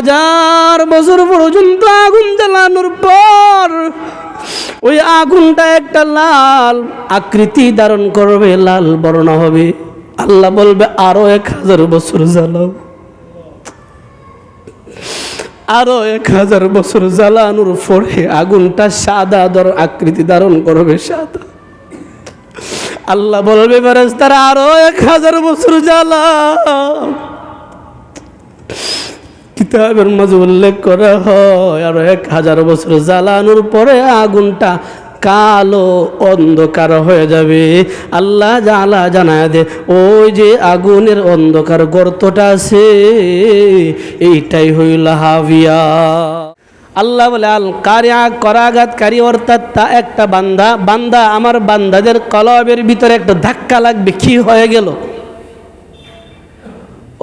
হাজার বছর পর্যন্ত আগুন জ্বালানোর পর ওই আগুনটা একটা লাল আকৃতি ধারণ করবে, লাল বর্ণ হবে। আল্লাহ বলবে, আরও এক হাজার বছর জ্বালাও। আরও এক হাজার বছর জ্বালানোর পরে আগুনটা সাদা ধর আকৃতি ধারণ করবে, সাদা। আল্লাহ বলবে তারা আরও এক হাজার বছর জ্বালা কিতাবের মাঝে উল্লেখ করা হয়। আরও এক হাজার বছর জ্বালানোর পরে আগুনটা কালো অন্ধকার হয়ে যাবে। আল্লাহ জালা জানায় দে, ওই যে আগুনের অন্ধকার গর্তটা আছে, এইটাই হইল হাবিয়া। আল্লাহ বলে, আল কারিয়া করাঘাতকারী অর্থাৎ তা একটা বান্দা বান্দা, আমার বান্দাদের কলবের ভিতরে একটা ধাক্কা লাগবে, কি হয়ে গেল?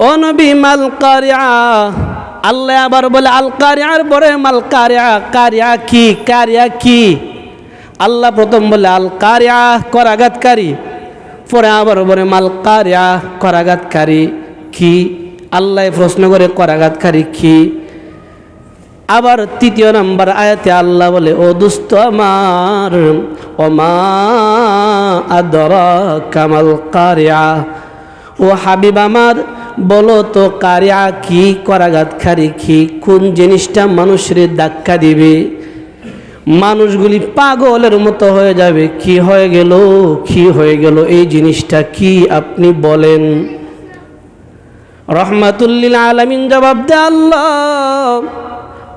ও নবী, মাল কারিয়া আল্লাহ আবার বলে, আল কারিয়ার পরে মাল কারিয়া কারিয়া কি কারিয়া কি? আল্লাহ প্রথম বলে, আল কারিয়া করাঘাতকারী। পরে আবার বলে, মাল কারিয়া করাঘাতকারী কি? আল্লাহ প্রশ্ন করে, করাঘাতকারী কি? আবার তৃতীয় নাম্বার আয়াতে আল্লাহ বলে, ও দুস্থ আমার, ও মা আদর কামাল কারিয়া, ও হাবিব আমার বলো তো, কারিয়া কি করাঘাতকারী কি কোন জিনিসটা মানুষের ধাক্কা দিবে? মানুষগুলি পাগলের মতো হয়ে যাবে। কি হয়ে গেল? কি হয়ে গেল? এই জিনিসটা কি আপনি বলেন? রহমাতুল্লিল আলমিন জবাব দে আল্লাহ,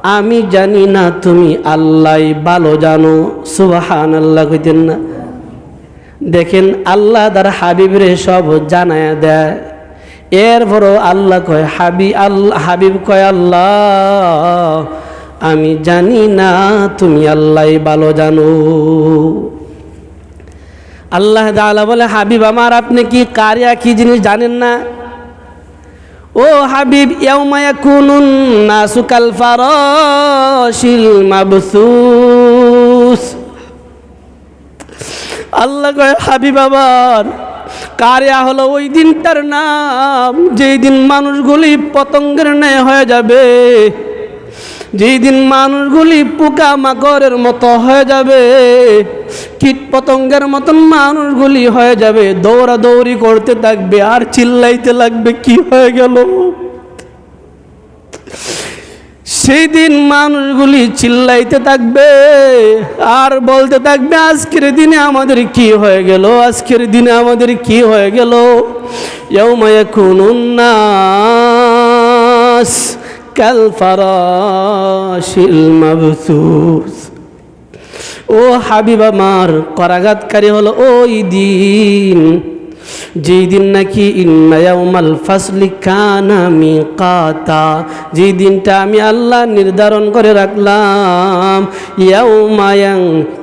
আমি জানি না তুমি আল্লাহ ভালো জানো। সুবাহান আল্লাহ কইতেন না। দেখেন আল্লাহ তার হাবিবরে সব জানায় দেয়। এরপরও আল্লাহ কয়, হাবি আল্লাহ, হাবিব কয় আল্লাহ, আমি জানি না তুমি আল্লাহ ভালো জানো। আল্লাহ তাআলা বলে, হাবিব, আমার আপনি কি কারিয়া, কি জিনিস জানেন না? ও হাবিব, ইয়াউমা ইয়াকুনুন নাসু কাল ফারাশিল মাবসুস। আল্লাহ কয়, হাবিব আবার কারিয়া হলো ওই দিনটার নাম। যেই দিন মানুষগুলি পতঙ্গের ন্যায় হয়ে যাবে, যেই দিন মানুষগুলি পোকা মাকড়ের মতো হয়ে যাবে, কীট পতঙ্গের মতন মানুষগুলি হয়ে যাবে। দৌড়াদৌড়ি করতে থাকবে, আর চিল্লাইতে লাগবে, কি হয়ে গেল? সেই দিন মানুষগুলি চিল্লাইতে থাকবে আর বলতে থাকবে, আজকের দিনে আমাদের কি হয়ে গেল? আজকের দিনে আমাদের কি হয়ে গেল? ইয়াউমায়া কুনুন নাস কাল ফারাশিল ও হাবিব আমার, করাঘাতকারী হলো ওই দিন। যেই দিন নাকি ইন্নায়াউমাল ফাসলি কানা মিকাতা, যেই দিনটা আমি আল্লাহ নির্ধারণ করে রাখলাম ইয়াউমায়াং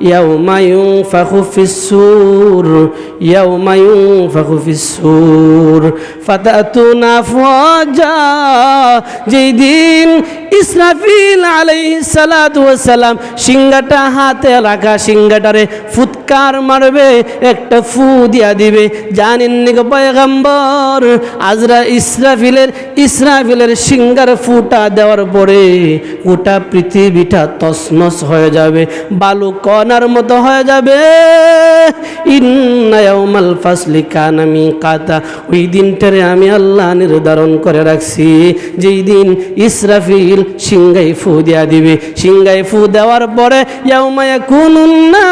ইয়াউমায়ুং ফাখু ফিসসুর ইয়াউমায়ুং ফাখু ফিসসুর ফাতাতুনা আফওয়াজা, যেই দিন ইসরাফিল আলাইহিস সালাতু ওয়াস সালাম সিংহাটা হাতে রাখা, সিংহাটারে ফুৎকার মারবে, একটা ফু দিয়া দিবে, জানেন নিগো পয়গম্বর আজরা ইসরাফিলের ইসরাফিলের সিংহার ফুটা দেওয়ার পরে গোটা পৃথিবীটা তসনস হয়ে যাবে, বালু কণার মতো হয়ে যাবে। ইন্নায়াউমাল ফাসলি কানামি কাতা ওই দিনটারে আমি আল্লাহ নির্ধারণ করে রাখছি, যেই দিন ইসরাফিল সিংগাই ফু দিয়া দিবে। সিংগাই ফু দেওয়ার পরে ইয়াউমায়া কুনুন্না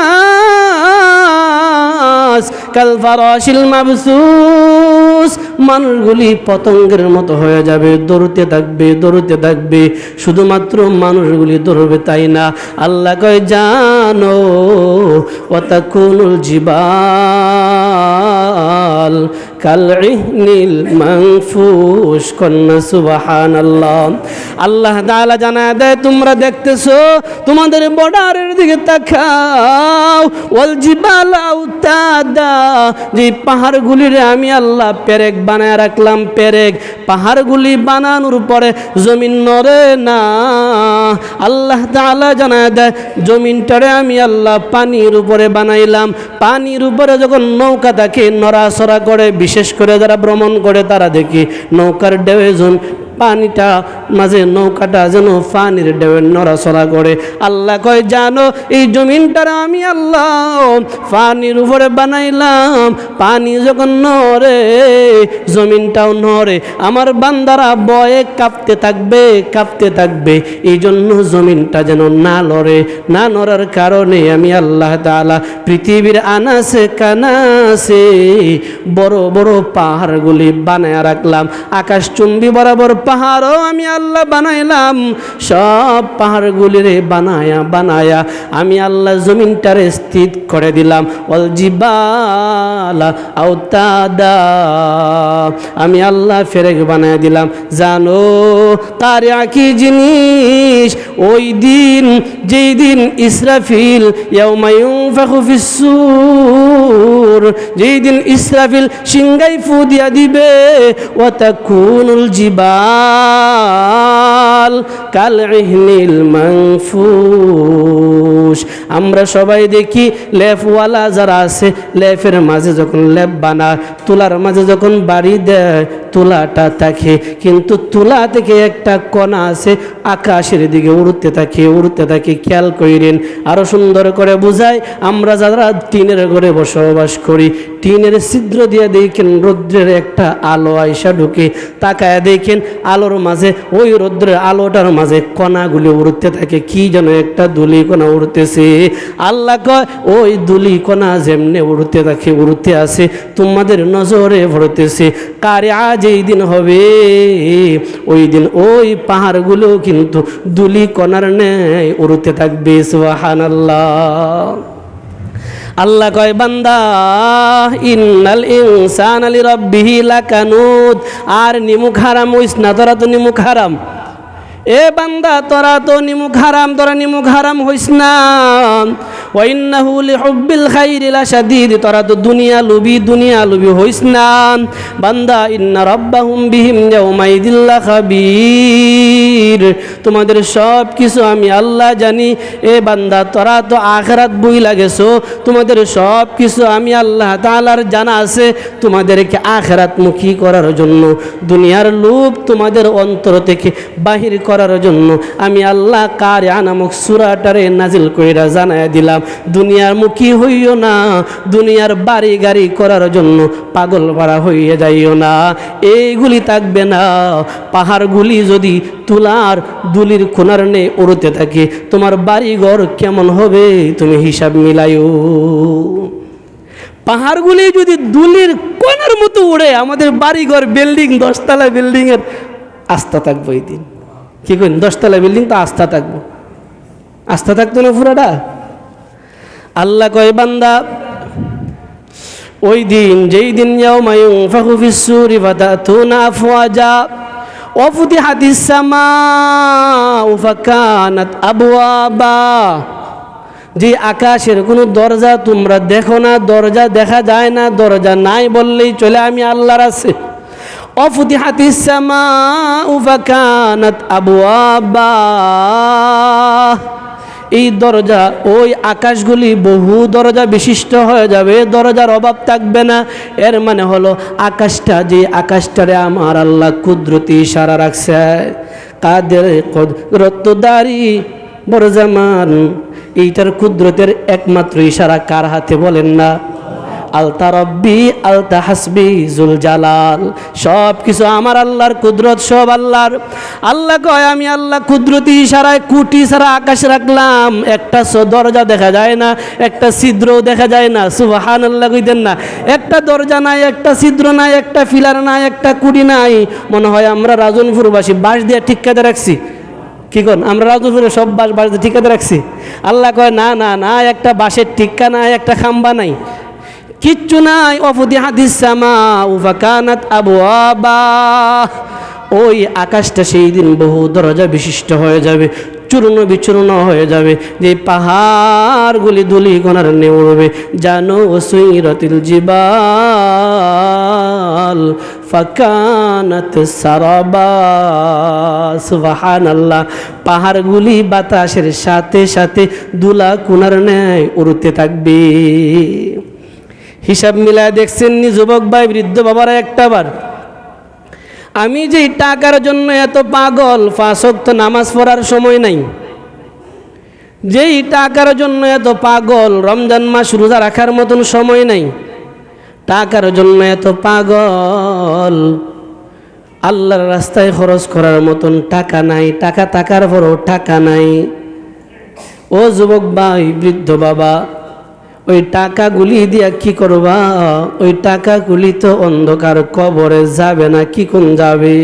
নাস কাল ফারাশিল মাবসুস। মানুষগুলি পতঙ্গের মতো হয়ে যাবে, দৌড়তে থাকবে দৌড়তে থাকবে। শুধুমাত্র মানুষগুলি দৌড়বে তাই না? আল্লাহ কয়, জানো, ওয়াতাকুনুল জিবাল। আল্লাহ জানায় দেয়, তোমরা তোমাদের বর্ডারের দিকে তাকাও। যে আমি আল্লাহ পেরেক বানায় রাখলাম, পেরেক। পাহাড়গুলি বানানোর পরে জমিন নড়ে না। আল্লাহ তাআলা জানায় দেয়, জমিনটারে আমি আল্লাহ পানির উপরে বানাইলাম। পানির উপরে যখন নৌকা থাকে নড়াচড়া করে বিশেষ করে যারা ভ্রমণ করে তারা দেখি নৌকার ডেওয়ে জন পানিটা মাঝে নৌকাটা যেন পানির ঢেউয়ের নড়াচড়া করে। আল্লাহ কয়, জানো, এই জমিনটার আমি আল্লাহ পানির উপরে বানাইলাম। পানি যখন নড়ে, জমিনটাও নড়ে। আমার বান্দারা বয়ে কাঁপতে থাকবে কাঁপতে থাকবে। এই জন্য জমিনটা যেন না লড়ে না নড়ার কারণে আমি আল্লাহ তাআলা পৃথিবীর আনাসে কানাসে বড় বড় পাহাড়গুলি বানায় রাখলাম। আকাশ চুম্বি বরাবর পাহাড়ও আমি আল্লাহ বানাইলাম। সব পাহাড়গুলিরে বানায়া বানায়া আমি আল্লাহ জমিনটারে স্থিত করে দিলাম। অল আওতাদা। আমি আল্লাহ ফেরেক বানায় দিলাম। জানো, তার একই জিনিস, ওই দিন, যেই দিন ইসরাফিল যেই দিন ইসরাফিল সিংগাই ফু দিয়া দিবে, ওয়া তাকুনুল জিবাল। কাল ইহনিল মানফুস আমরা সবাই দেখি লেফওয়ালা যারা আছে, লেফের মাঝে যখন লেপ বানায়, তুলার মাঝে যখন বাড়ি দেয়, তুলাটা থাকে। কিন্তু তুলা থেকে একটা কণা আছে, আকাশের দিকে উড়তে থাকে উড়তে থাকে, খেয়াল করিলেন আরও সুন্দর করে বুঝায়, আমরা যারা টিনের ঘরে বসবাস করি, টিনের ছিদ্র দিয়ে দেখেন রৌদ্রের একটা আলো আয়সা ঢুকে। তাকায় দেখেন আলোর মাঝে, ওই রৌদ্রের আলোটার মাঝে কণাগুলি উড়তে থাকে। কি যেন একটা দুলি কণা উড়তেছে আল্লাহ কয়, ওই দুলি কণা যেমনে উড়তে থাকে উড়তে আসে, তোমাদের নজরে ভরতেছে কারে আজ এই দিন হবে? ওই দিন ওই পাহাড়গুলো কিন্তু দুলি কণার ন্যায় উড়তে থাকবে, সুবহানাল্লাহ। আল্লাহ কয়, বান্দা, ইন্নাল ইনসান আলি রব্বিহি লাকানুত। আর নিমুখ হারাম হইস না তোরা তো নিমুখ হারাম। এ বান্দা, তোরা তো নিমুখ হারাম, তোরা নিমুখ হারাম হইস না। তোরা তো দুনিয়া লুবি দুনিয়া লুবি হইস না। বান্দা, ইন্না রাব্বাহুম বিহিম ইয়াউমাইদিল্লা খাবীর তোমাদের সব কিছু আমি আল্লাহ জানি। এ বান্দা, তোরা তো আখরাত বই লাগেছো। তোমাদের সব কিছু আমি আল্লাহ তাআলার জানা আছে। তোমাদেরকে আখরাত মুখী করার জন্য দুনিয়ার লোভ তোমাদের অন্তর থেকে বাহির করার জন্য আমি আল্লাহ কারে নামক সুরাটারে নাজিল কইরা জানায় দিলাম। দুনিয়ার মুখী হইও না, দুনিয়ার বাড়ি গাড়ি করার জন্য পাগল পাড়া হইয়া যাইও না। এইগুলি থাকবে না। পাহাড়গুলি যদি তুলার দুলির কোনার নে উড়তে থাকে, তোমার বাড়ি ঘর কেমন হবে তুমি হিসাব মিলাইও। পাহাড়গুলি যদি দুলির কোনার মতো উড়ে, আমাদের বাড়িঘর, বিল্ডিং, দশতলা বিল্ডিংয়ের আস্থা থাকব এই দিন। কি করেন দশতলা বিল্ডিং তো আস্থা থাকব। আস্থা থাকতো না ফুরাটা আল্লাহ কয়, বান্দা, ওই দিন, যেই দিন যাও মায়ুং ফাহুফিসুরি ভাতা থু না ফুয়াজা অফুতি হাদিস সামা উফাকানাত যে আকাশের কোনো দরজা তোমরা দেখো না, দরজা দেখা যায় না, দরজা নাই বললেই চলে আমি আল্লাহর আছে অফুতিহাতি সামা উফাকানাত আবুয়াবা এই দরজা, ওই আকাশগুলি বহু দরজা বিশিষ্ট হয়ে যাবে, দরজার অভাব থাকবে না। এর মানে হলো, আকাশটা, যে আকাশটারে আমার আল্লাহ কুদরতি ইশারা রাখছে। কাদের রত্তদারি বড় জামান, এইটার কুদরতের একমাত্র ইশারা কার হাতে বলেন না? আলতা রব্বি, আলতা হাসবি জুল জালাল সব কিছু আমার আল্লাহর কুদরত, সব আল্লাহর। আল্লাহ কয়, আমি আল্লাহ কুদরতি ইশারায় কুটি সারা আকাশ রাখলাম। একটা দরজা দেখা যায় না, একটা ছিদ্রও দেখা যায় না সুবাহান আল্লাহ কইতেন না। একটা দরজা নাই, একটা ছিদ্র নাই, একটা ফিলার নাই, একটা কুটি নাই। মনে হয় আমরা রাজনপুরবাসী, বাঁশ দিয়ে ঠিকাতে রাখছি। কি কন? আমরা রাজনপুরে সব বাস বাস ঠিকাতে রাখছি। আল্লাহ কয়, না না না, একটা বাঁশের টিক্কা নাই, একটা খাম্বা নাই। কিচ্ছু নাই। অফুদি হাদিস সামা উফাকানাত আবু আবা ওই আকাশটা সেই দিন বহু দরজা বিশিষ্ট হয়ে যাবে, চূর্ণ বিচূর্ণ হয়ে যাবে। যে পাহাড়গুলি দুলি কোনার নে উড়বে, জানো সুইরতিল জিবাল ফাকানাত সারাবা। সুবহানাল্লাহ, পাহাড়গুলি বাতাসের সাথে সাথে দুলা কোনার ন্যায় উড়তে থাকবে। হিসাব মিলায় দেখছেন নি যুবক ভাই, বৃদ্ধ বাবারা একটা বার। আমি যে টাকার জন্য এত পাগল ফাঁসক্ত নামাজ পড়ার সময় নাই। যেই টাকার জন্য এত পাগল, রমজান মাস রোজা রাখার মতন সময় নাই। টাকার জন্য এত পাগল, আল্লাহর রাস্তায় খরচ করার মতন টাকা নাই, টাকা টাকার পরও টাকা নাই। ও যুবক ভাই, বৃদ্ধ বাবা ওই টাকাগুলি দিয়া কি করবা? ওই টাকাগুলি তো অন্ধকার কবরে যাবে না, কি কোন যাবে?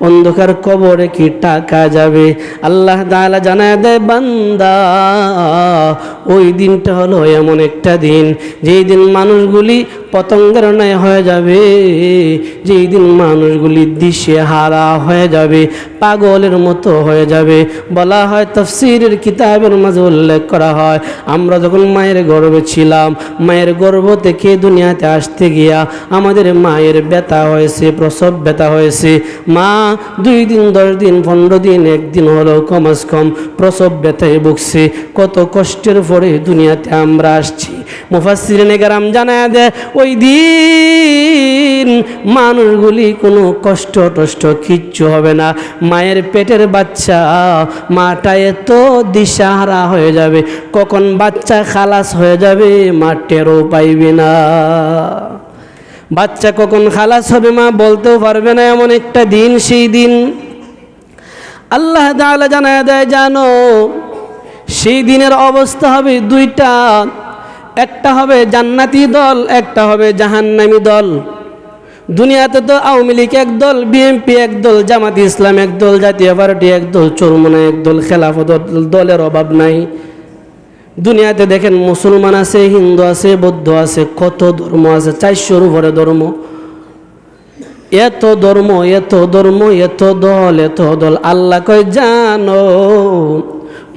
অন্ধকার কবরে কি টাকা যাবে? আল্লাহ তাআলা জানায় দেয়, বান্দা, ওই দিনটা হলো এমন একটা দিন। যেই দিন মানুষগুলি পতঙ্গের ন্যায় হয়ে যাবে, যেই দিন মানুষগুলি দিশে হারা হয়ে যাবে, পাগলের মতো হয়ে যাবে। বলা হয়, তফসিরের কিতাবের মাঝে উল্লেখ করা হয়, আমরা যখন মায়ের গর্বে ছিলাম, মায়ের গর্ভ থেকে দুনিয়াতে আসতে গিয়া আমাদের মায়ের ব্যথা হয়েছে, প্রসব ব্যথা হয়েছে। মা দুই দিন, দশ দিন, পনেরো দিন, একদিন হলেও কমাস কম। প্রসব ব্যথায় ভুগছে, কত কষ্টের পরে দুনিয়াতে আমরা আসছি। মুফাসিরিনে গারাম জানায় দেয় ওই দিন মানুষগুলি কোনো কষ্ট টষ্ট কিচ্ছু হবে না। মায়ের পেটের বাচ্চা, মাটা এত দিশাহারা হয়ে যাবে। কখন বাচ্চা খালাস হয়ে যাবে মা টেরও পাইবে না। বাচ্চা কখন খালাস হবে মা বলতেও পারবে না এমন একটা দিন, সেই দিন। আল্লাহ তাআলা জানায় দেয়, জানো, সেই দিনের অবস্থা হবে দুইটা। একটা হবে জান্নাতি দল, একটা হবে জাহান্নামি দল। দুনিয়াতে তো আওয়ামী লীগ একদল, বিএনপি একদল, জামাত ইসলাম একদল, জাতীয় পার্টি একদল চরমনা একদল, খেলাফত দলের অভাব নাই। দুনিয়াতে দেখেন মুসলমান আছে, হিন্দু আছে, বৌদ্ধ আছে, কত ধর্ম আছে, চারশোর উপরে ধর্ম। এত ধর্ম এত ধর্ম, এত দল এত দল, আল্লাহ কয়, জানো,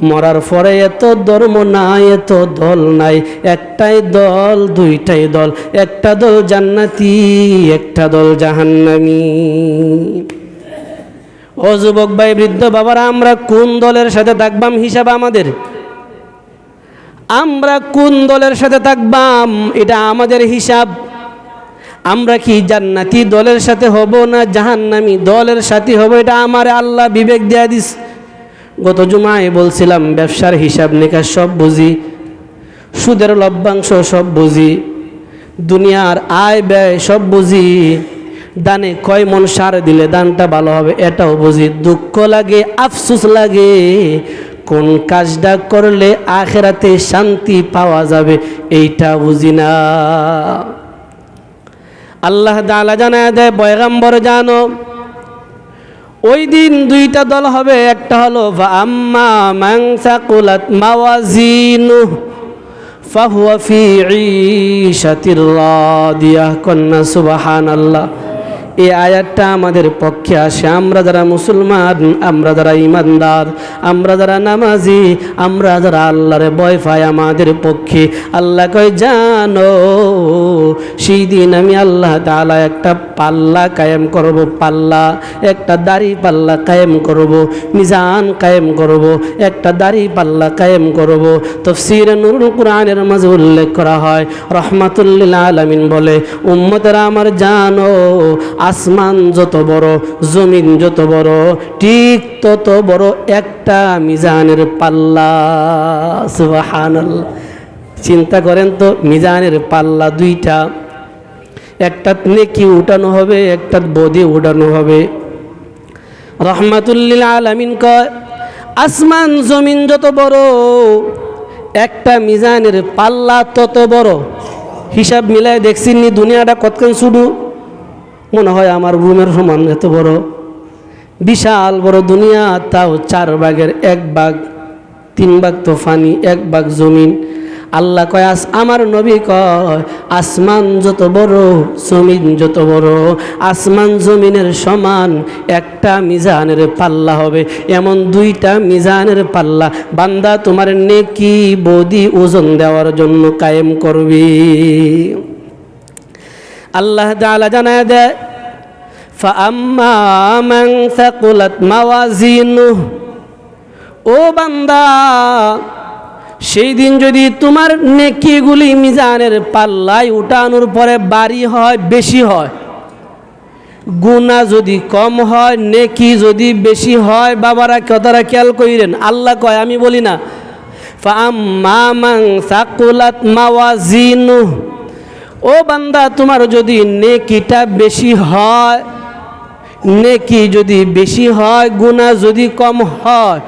মরার পরে এত ধর্ম নাই, এত দল নাই, একটাই দল, দুইটাই দল, একটা দল জান্নাতি, একটা দল জাহান্নামি। ও যুবক ভাই, বৃদ্ধ বাবারা, আমরা কোন দলের সাথে থাকবাম হিসাব আমাদের? আমরা কোন দলের সাথে থাকবাম? এটা আমাদের হিসাব। আমরা কি জান্নাতি দলের সাথে হব না জাহান্নামি দলের সাথে হব? এটা আমার আল্লাহ বিবেক দেয়া দিস। গত জুমায় বলছিলাম, ব্যবসার হিসাব নিকাশ সব বুঝি, সুদের লভ্যাংশ সব বুঝি, দুনিয়ার আয় ব্যয় সব বুঝি, দানে কয় মন সার দিলে দানটা ভালো হবে এটাও বুঝি। দুঃখ লাগে, আফসুস লাগে কোন কাজটা করলে আখেরাতে শান্তি পাওয়া যাবে, এইটা বুঝি না। আল্লাহ তাআলা জানায় দেয়, পয়গাম্বর জানো, ওই দিন দুইটা দল হবে, একটা হলো আম্মা কুলাত মাওয়াজিনু ফি ঈশাতির রাদিয়াহ কন্না সুবহানাল্লাহ এই আয়াতটা আমাদের পক্ষে আসে। আমরা যারা মুসলমান, আমরা যারা ইমানদার, আমরা যারা নামাজি, আমরা যারা আল্লাহরে ভয় পাই আমাদের পক্ষে। আল্লাহ কয়, জানো সেই দিন আমি আল্লাহ তাআলা একটা পাল্লা কায়েম করব, পাল্লা, একটা দাড়ি পাল্লা কায়েম করব, মিজান কায়েম করব, একটা দাড়ি পাল্লা কায়েম করব। তফসির নুরুল কোরআনের মাঝে উল্লেখ করা হয়। রহমাতুল্লিল আলামিন বলে, উম্মতেরা আমার জানো আসমান যত বড়, জমিন যত বড়, ঠিক তত বড় একটা মিজানের পাল্লা চিন্তা করেন তো, মিজানের পাল্লা দুইটা, একটা নেকি উঠানো হবে, একটা বদি উঠানো হবে। রহমাতুল্লিল আলামিন কয়, আসমান, জমিন যত বড়, একটা মিজানের পাল্লা তত বড়। হিসাব মিলায় দেখছিনি দুনিয়াটা কতক্ষণ শুধু মনে হয় আমার রুমের সমান এত বড়। বিশাল বড় দুনিয়া, তাও চার ভাগের এক ভাগ। তিন ভাগ তো ফানি এক ভাগ জমিন। আল্লাহ কয়, আস, আমার নবী কয়, আসমান যত বড়, জমিন যত বড়। আসমান জমিনের সমান একটা মিজানের পাল্লা হবে। এমন দুইটা মিজানের পাল্লা। বান্দা তোমার নেকি বদি ওজন দেওয়ার জন্য কায়েম করবি। আল্লাহ তালা জানায় দেয় ও বান্দা, সেই দিন যদি তোমার নেকিগুলি মিজানের পাল্লায় উঠানোর পরে বাড়ি হয়, বেশি হয়। গুণা যদি কম হয়, নেকি যদি বেশি হয়, বাবারা কথারা খেয়াল করিলেন। আল্লাহ কয়, আমি বলি না ফাম্মা মাং সাকুলাত মাওয়াজিনু ও বান্দা, তোমার যদি নেকিটা বেশি হয়, নেকি যদি বেশি হয় গুণা যদি কম হয়,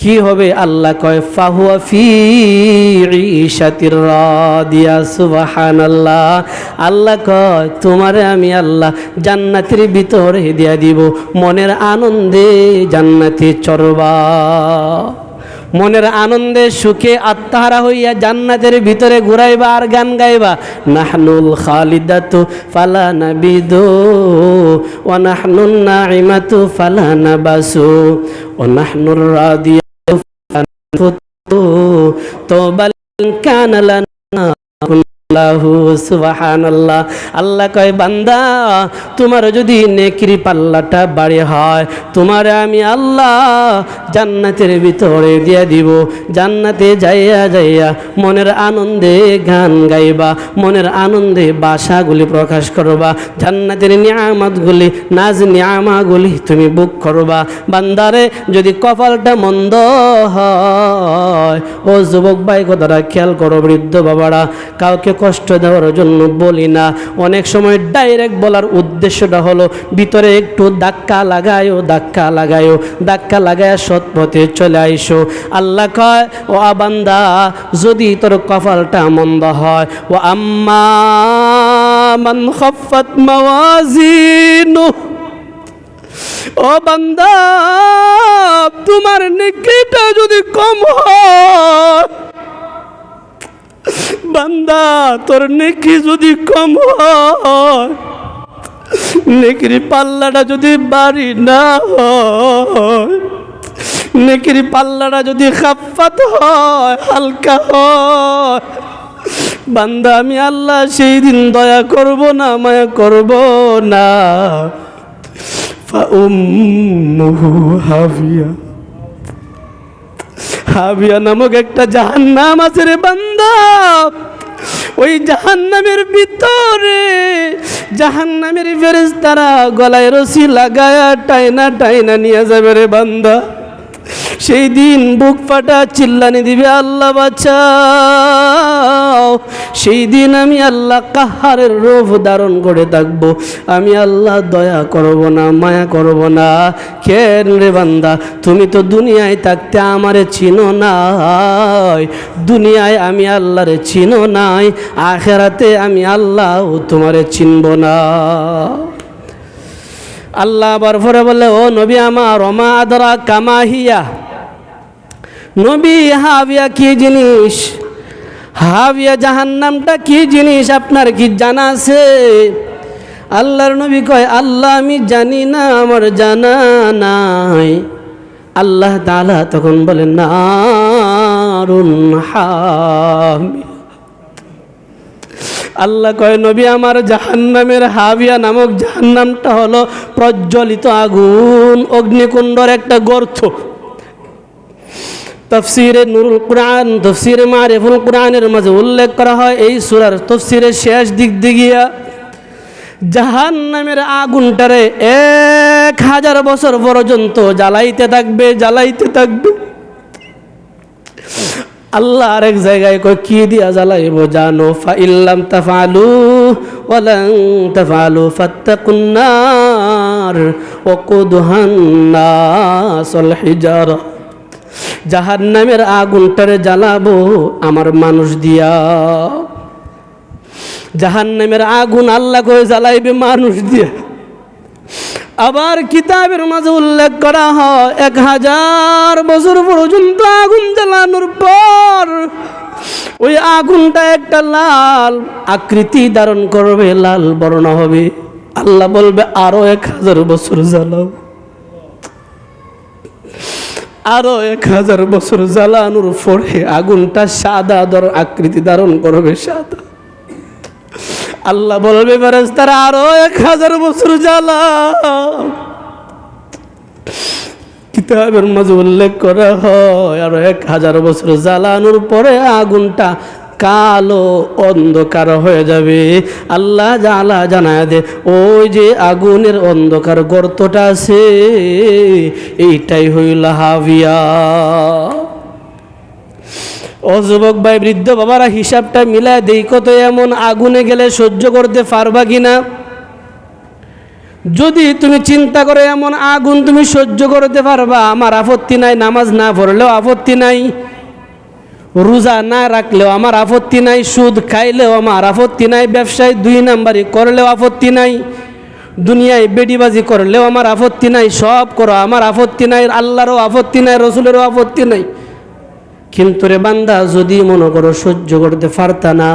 কি হবে? আল্লাহ কয়, ফাহুয়া ফি ঈশাতির রাদিয়া, সুবহানাল্লাহ। আল্লাহ কয়, তোমারে আমি আল্লাহ জান্নাতের ভিতরে দিয়া দিব, মনের আনন্দে জান্নাতে চরবা মনের আনন্দে, সুখে আত্মাহারা হইয়া জান্নাতের ভিতরে ঘুরাইবা আর গান গাইবা। নাহনুল খালিদাতু ফালা নাবিদু ও নাহনুন নাইমাতু ফালানা বাসু ও নাহনুর রাদিয়া তোবাল তো লানা আল্লাহু সুবহানাল্লাহ। আল্লাহ কয়, বান্দা, তোমার যদি নেকির পাল্লাটা বাড়ি হয়, তোমার আমি আল্লাহ জান্নাতের ভিতরে দিয়া দিব। জান্নাতে যাইয়া যাইয়া মনের আনন্দে গান গাইবা, মনের আনন্দে বাসাগুলি প্রকাশ করবা, জান্নাতের নিয়ামতগুলি, নাজ নিয়ামাগুলি তুমি বুক করবা। বান্দারে, যদি কপালটা মন্দ হয় ও যুবক ভাই, কথাটা খেয়াল করো বৃদ্ধ বাবারা, কাউকে কষ্ট দেওয়ার জন্য বলি না। অনেক সময় ডাইরেক্ট বলার উদ্দেশ্যটা হলো, ভিতরে একটু ধাক্কা লাগায়ও ধাক্কা লাগায়ও, ধাক্কা লাগায় সৎ পথে চলে আইসো। আল্লাহ কয়, ও আবান্দা যদি তোর কপালটা মন্দ হয়, ও আম্মা মান খফাত মাওয়াজিনু ও বান্দা, তোমার নিকৃটা যদি কম বান্দা, তোর নেকি যদি কম নেকির পাল্লাটা যদি বাড়ি না নেকির পাল্লাটা যদি খাপ্পাত হয়, হালকা হয়, বান্দা, আমি আল্লাহ সেই দিন দয়া করব না, মায়া করব না। হাবিয়া হাবিয়া নামক একটা জাহান্নাম আছে রে বান্দা। ওই জাহান্নামের ভিতরে জাহান্নামের ফেরেশতারা গলায় রশি লাগায়া টাইনা টাইনা নিয়ে যাবে রে বান্দা। সেই দিন বুক ফাটা চিল্লানি দিবে আল্লাহ বাঁচাও। সেই দিন আমি আল্লাহ কাহারের রূপ ধারণ করে থাকব। আমি আল্লাহ দয়া করব না, মায়া করব না। কেন রে বান্দা, তুমি তো দুনিয়ায় থাকতে আমারে চিনো নাই। দুনিয়ায় আমি আল্লাহরে চিনো নাই, আখেরাতে আমি আল্লাহ তোমারে চিনব না। আল্লাহ আবার পরে বলে, ও নবী আমার রমা আদরা কামাহিয়া নবী, হাবিয়া কি জিনিস? হাবিয়া জাহান্নামটা কি জিনিস? আপনার কি জানা আছে? আল্লাহর নবী কয়, আল্লাহ, আমি জানি না, আমার জানা নাই। আল্লাহ তাআলা তখন বলেন হামিয়া আল্লাহ কয়, নবী, আমার জাহান্নামের হাবিয়া নামক জাহান্নামটা হলো প্রজ্বলিত আগুন, অগ্নিকুণ্ডর একটা গর্ত। তফসিরে নুরুল কোরআন, তফসিরে মারিফুল কোরআনের মাঝে উল্লেখ করা হয় এই সুরার তফসিরের শেষ দিক দিগিয়া। জাহান নামের আগুনটারে এক হাজার বছর পর্যন্ত জ্বালাইতে থাকবে জ্বালাইতে থাকবে। আল্লাহ আরেক জায়গায় কয়, কি দিয়া জ্বালাইব জানো? ফা ইল্লাম তাফালু ওয়ালাং তাফালু ফাত্তাকুন নার ওয়াকুদুহান নাসুল হিজারা জাহান্নামের আগুনটারে জ্বালাবো আমার মানুষ দিয়া। জাহান্নামের আগুন আল্লাহ করে জ্বালাইবে মানুষ দিয়া। আবার কিতাবের মাঝে উল্লেখ করা হয়, এক হাজার বছর পর্যন্ত আগুন জ্বালানোর পর ওই আগুনটা একটা লাল আকৃতি ধারণ করবে, লাল বর্ণ হবে। আল্লাহ বলবে, আরও এক হাজার বছর জ্বালাও আরও এক হাজার বছর জ্বালানোর পরে আগুনটা সাদা ধর আকৃতি ধারণ করবে, সাদা। আল্লাহ বলবে তারা আরও এক হাজার বছর জ্বালা কিতাবের মাঝে উল্লেখ করা হয়, আরও এক হাজার বছর জ্বালানোর পরে আগুনটা কালো অন্ধকার হয়ে যাবে। আল্লাহ জালা জানায় দে ওই যে আগুনের অন্ধকার গর্তটা আছে, এইটাই হইল হাবিয়া। ও যুবক ভাই, বৃদ্ধ বাবারা, হিসাবটা মিলায় দেই, কত এমন আগুনে গেলে সহ্য করতে পারবা কিনা? যদি তুমি চিন্তা করে এমন আগুন তুমি সহ্য করতে পারবা, আমার আপত্তি নাই, নামাজ না পড়লেও আপত্তি নাই। রোজা না রাখলেও আমার আপত্তি নাই, সুদ খাইলেও আমার আপত্তি নাই, ব্যবসায় দুই নাম্বারি করলেও আপত্তি নাই, দুনিয়ায় বেডিবাজি করলেও আমার আপত্তি নাই, সব করো, আমার আপত্তি নাই, আল্লাহরও আপত্তি নাই, রসুলেরও আপত্তি নাই। কিন্তু রে বান্দা, যদি মনে করো সহ্য করতে পারতা না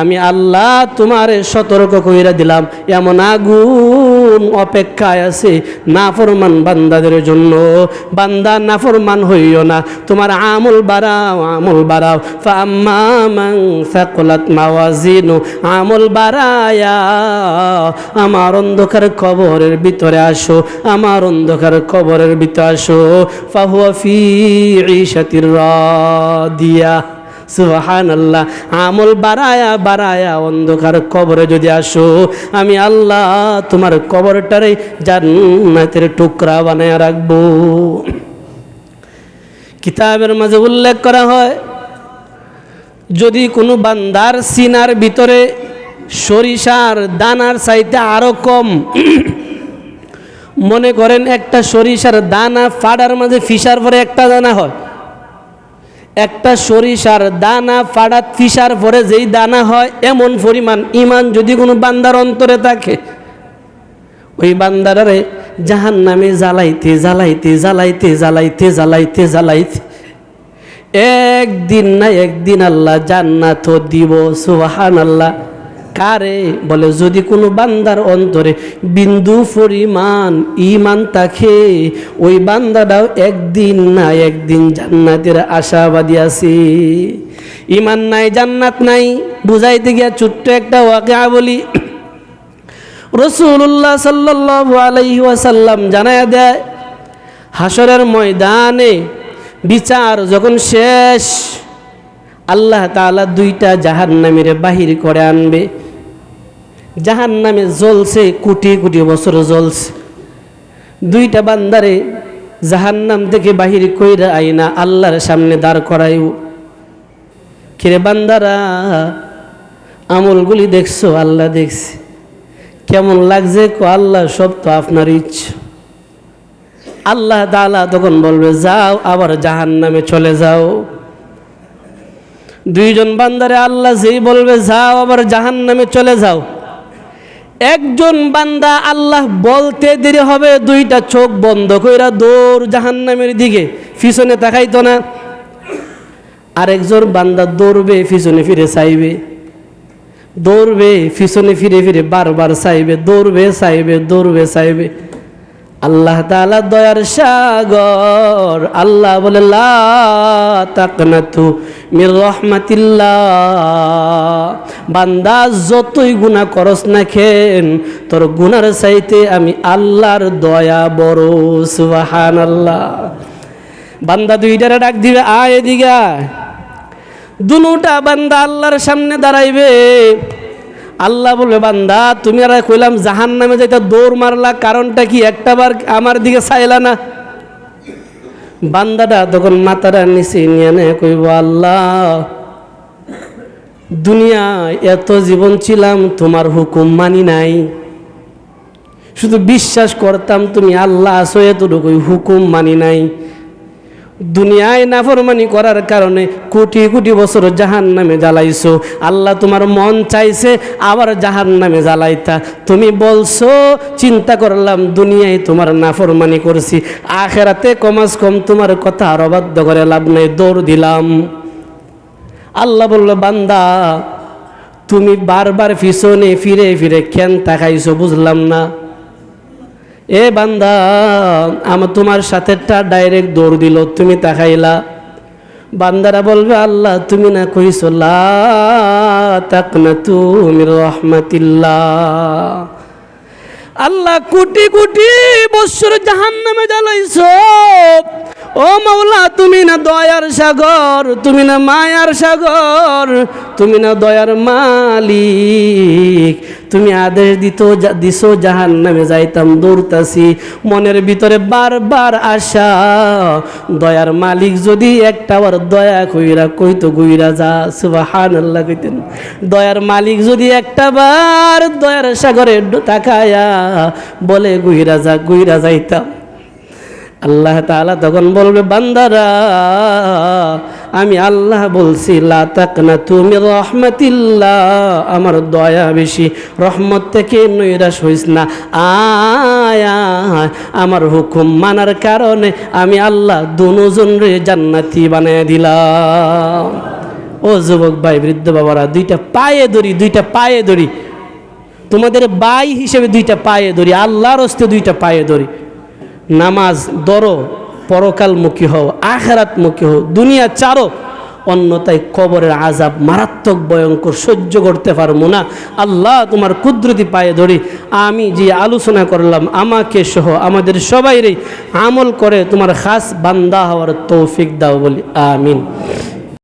আমি আল্লাহ তোমারে সতর্ক কইরা দিলাম, এমন আগুন অপেক্ষায় আছে নাফরমান বান্দাদের জন্য। বান্দা নাফরমান হইও না, তোমার আমল বাড়াও আমল বাড়াও। ফাম্মামাং সাকলাত মাওয়াজিনু, আমল বাড়ায়া, আমার অন্ধকার কবরের ভিতরে আসো, আমার অন্ধকার কবরের ভিতরে আসো। ফাহুয়া ফি ঈশাতির রাদিয়া। সুবাহান আল্লাহ আমল বাড়ায়া বাড়ায়া অন্ধকার কবরে যদি আসো, আমি আল্লাহ তোমার কবরটারে জান্নাতের টুকরা বানায় রাখব। কিতাবের মাঝে উল্লেখ করা হয়, যদি কোনো বান্দার সিনার ভিতরে সরিষার দানার চাইতে আরও কম, মনে করেন একটা সরিষার দানা ফাড়ার মাঝে ফিসার পরে একটা দানা হয়। একটা সরিষার দানা ফাড়াত ফিসার পরে যেই দানা হয়, এমন পরিমাণ ইমান যদি কোনো বান্দার অন্তরে থাকে, ওই বান্দারারে জাহান নামে জ্বালাইতে জ্বালাইতে জ্বালাইতে জ্বালাইতে জ্বালাইতে জ্বালাইতে, একদিন না একদিন আল্লাহ জান্নাত দিব সুবাহান আল্লাহ কারে? বলে, যদি কোনো বান্দার অন্তরে বিন্দু পরিমাণ ইমান থাকে, ওই বান্দাটাও একদিন না একদিন জান্নাতের আশাবাদী আছে। ইমান নাই, জান্নাত নাই। বুঝাইতে গিয়া ছোট্ট একটা ওয়াকে বলি রসুল্লাহ আলাইহি ওয়াসাল্লাম জানায় দেয় হাসরের ময়দানে বিচার যখন শেষ আল্লাহ তাআলা দুইটা জাহান্নামীর বাহির করে আনবে। জাহান নামে জ্বলছে, কোটি কোটি বছর জ্বলছে। দুইটা বান্দারে জাহান্নাম থেকে বাহির কইরা আইনা আল্লাহর সামনে দাঁড় করাইব কিরে বান্দারা, আমলগুলি দেখছ, আল্লাহ দেখছে। কেমন লাগছে? কো, আল্লাহ সব তো আপনার ইচ্ছা। আল্লাহ তাআলা তখন বলবে, যাও, আবার জাহান নামে চলে যাও। দুইজন বান্দারে আল্লাহ যেই বলবে, যাও, আবার জাহান নামে চলে যাও। একজন বান্দা আল্লাহ বলতে দেরি হবে, দুইটা চোখ বন্ধ কইরা দৌড় জাহান্নামের দিকে, পিছনে তাকাইতো না। আরেকজন বান্দা দৌড়বে, পিছনে ফিরে চাইবে। দৌড়বে, পিছনে ফিরে ফিরে বারবার চাইবে, দৌড়বে চাইবে দৌড়বে, চাইবে। আল্লাহ তাআলা দয়ার সাগর, আল্লাহ বলে তাকনাতু মির রহমাতিল্লাহ। বান্দা যতই গুণা করস না খেন তোর গুনার চাইতে আমি আল্লাহর দয়া বড়, সুবহানাল্লাহ। বান্দা দুইটারে ডাক দিবে, আয় এদিকে। দুটা বান্দা আল্লাহর সামনে দাঁড়াইবে। আল্লাহ বলবে, বান্দা, তুমি আর কইলাম জাহান নামে যেটা দৌড় মারলা, কারণটা কি? একটা বার আমার দিকে চাইলা না? বান্দাটা তখন মাথাটা নিচে নিয়ে নে কইব, আল্লাহ, দুনিয়ায় এত জীবন ছিলাম, তোমার হুকুম মানি নাই। শুধু বিশ্বাস করতাম তুমি আল্লাহ, আসো এতটুকুই হুকুম মানি নাই। দুনিয়ায় নাফরমানি করার কারণে কোটি কোটি বছর জাহান নামে জ্বালাইছো। আল্লাহ তোমার মন চাইছে আবার জাহান নামে জ্বালাইতা। তুমি বলছো, চিন্তা করলাম, দুনিয়ায় তোমার নাফরমানি করছি। আখেরাতে কমাস কম তোমার কথা আর অবাধ্য করে লাভ নাই, দৌড় দিলাম। আল্লাহ বলল, বান্দা, তুমি বারবার পিছনে ফিরে ফিরে কেন তাকাইছো বুঝলাম না। এ বান্দা, আমার তোমার সাথেটা ডাইরেক্ট দৌড় দিল, তুমি তাকাইলা। বান্দারা বলবে, আল্লাহ, তুমি না কইছো তুমি রহমাতিল্লাহ। আল্লাহ কোটি কোটি বছর জাহান নামে জ্বালাইছ। ও মাওলা, তুমি না দয়ার সাগর, তুমি না মায়ার সাগর, তুমি না দয়ার মালিক। তুমি আদেশ দিত দিস জাহান নামে যাইতাম দৌড়তাছি। মনের ভিতরে বারবার আশা, দয়ার মালিক যদি একটা আবার দয়া কইরা কইতো গুইরা যা সুবাহান আল্লাহ কইতেন। দয়ার মালিক যদি একটা বার দয়ার সাগরে তাকায়া বলে গুইরা যা গুইরা যাইতাম। আল্লাহ তাআলা তখন বলবে, বান্দারা, আমি আল্লাহ বলছি, লা তাকনা তুমি রহমতিল্লাহ, আমার দয়া বেশি, রহমত থেকে নৈরাশ হইস না। আয় আমার হুকুম মানার কারণে আমি আল্লাহ দুজন রে জান্নাতি বানায় দিলাম। ও যুবক ভাই, বৃদ্ধ বাবারা, দুইটা পায়ে ধরি দুইটা পায়ে ধরি তোমাদের বাই হিসেবে দুইটা পায়ে ধরি আল্লাহর হস্তে দুইটা পায়ে ধরি নামাজ দরো, পরকালমুখী হও, আখেরাতমুখী হও, দুনিয়া চারো অন্যতায় কবরের আজাব মারাত্মক, ভয়ঙ্কর, সহ্য করতে পারব না। আল্লাহ তোমার কুদরতি পায়ে ধরি। আমি যে আলোচনা করলাম, আমাকে সহ আমাদের সবাইরে আমল করে তোমার খাস বান্দা হওয়ার তৌফিক দাও বলি, আমিন।